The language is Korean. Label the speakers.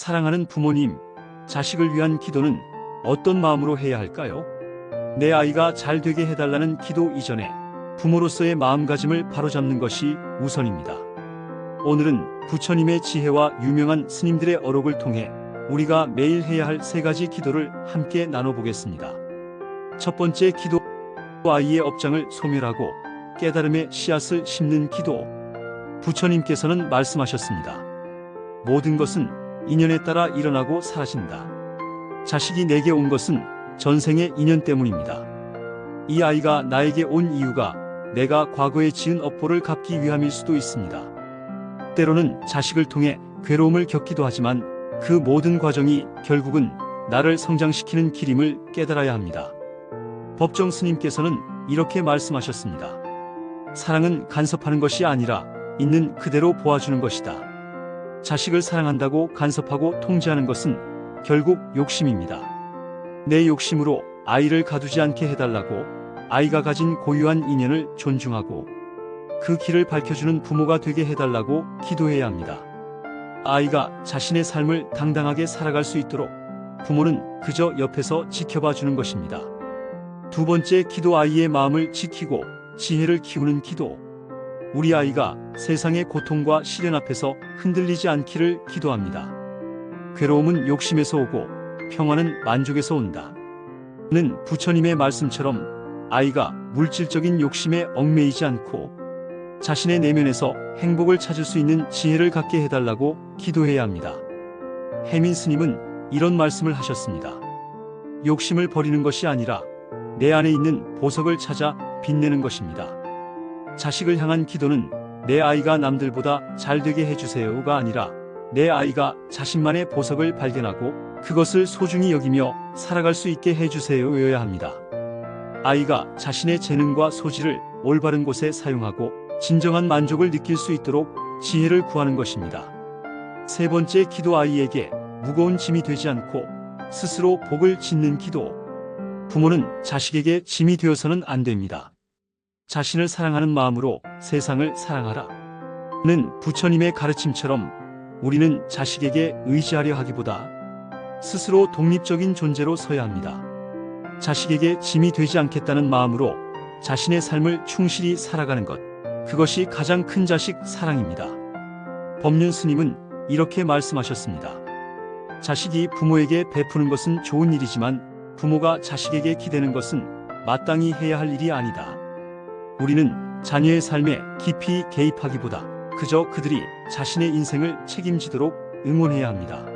Speaker 1: 사랑하는 부모님, 자식을 위한 기도는 어떤 마음으로 해야 할까요? 내 아이가 잘 되게 해달라는 기도 이전에 부모로서의 마음가짐을 바로잡는 것이 우선입니다. 오늘은 부처님의 지혜와 유명한 스님들의 어록을 통해 우리가 매일 해야 할 세 가지 기도를 함께 나눠보겠습니다. 첫 번째 기도, 아이의 업장을 소멸하고 깨달음의 씨앗을 심는 기도. 부처님께서는 말씀하셨습니다. 모든 것은 인연에 따라 일어나고 사라진다. 자식이 내게 온 것은 전생의 인연 때문입니다. 이 아이가 나에게 온 이유가 내가 과거에 지은 업보를 갚기 위함일 수도 있습니다. 때로는 자식을 통해 괴로움을 겪기도 하지만 그 모든 과정이 결국은 나를 성장시키는 길임을 깨달아야 합니다. 법정 스님께서는 이렇게 말씀하셨습니다. 사랑은 간섭하는 것이 아니라 있는 그대로 보아주는 것이다. 자식을 사랑한다고 간섭하고 통제하는 것은 결국 욕심입니다. 내 욕심으로 아이를 가두지 않게 해달라고 아이가 가진 고유한 인연을 존중하고 그 길을 밝혀주는 부모가 되게 해달라고 기도해야 합니다. 아이가 자신의 삶을 당당하게 살아갈 수 있도록 부모는 그저 옆에서 지켜봐 주는 것입니다. 두 번째 기도 아이의 마음을 지키고 지혜를 키우는 기도. 우리 아이가 세상의 고통과 시련 앞에서 흔들리지 않기를 기도합니다. 괴로움은 욕심에서 오고 평화는 만족에서 온다. 는 부처님의 말씀처럼 아이가 물질적인 욕심에 얽매이지 않고 자신의 내면에서 행복을 찾을 수 있는 지혜를 갖게 해달라고 기도해야 합니다. 해민 스님은 이런 말씀을 하셨습니다. 욕심을 버리는 것이 아니라 내 안에 있는 보석을 찾아 빛내는 것입니다. 자식을 향한 기도는 내 아이가 남들보다 잘 되게 해주세요가 아니라 내 아이가 자신만의 보석을 발견하고 그것을 소중히 여기며 살아갈 수 있게 해주세요여야 합니다. 아이가 자신의 재능과 소질을 올바른 곳에 사용하고 진정한 만족을 느낄 수 있도록 지혜를 구하는 것입니다. 세 번째 기도 아이에게 무거운 짐이 되지 않고 스스로 복을 짓는 기도. 부모는 자식에게 짐이 되어서는 안 됩니다. 자신을 사랑하는 마음으로 세상을 사랑하라. 는 부처님의 가르침처럼 우리는 자식에게 의지하려 하기보다 스스로 독립적인 존재로 서야 합니다. 자식에게 짐이 되지 않겠다는 마음으로 자신의 삶을 충실히 살아가는 것. 그것이 가장 큰 자식 사랑입니다. 법륜 스님은 이렇게 말씀하셨습니다. 자식이 부모에게 베푸는 것은 좋은 일이지만 부모가 자식에게 기대는 것은 마땅히 해야 할 일이 아니다. 우리는 자녀의 삶에 깊이 개입하기보다 그저 그들이 자신의 인생을 책임지도록 응원해야 합니다.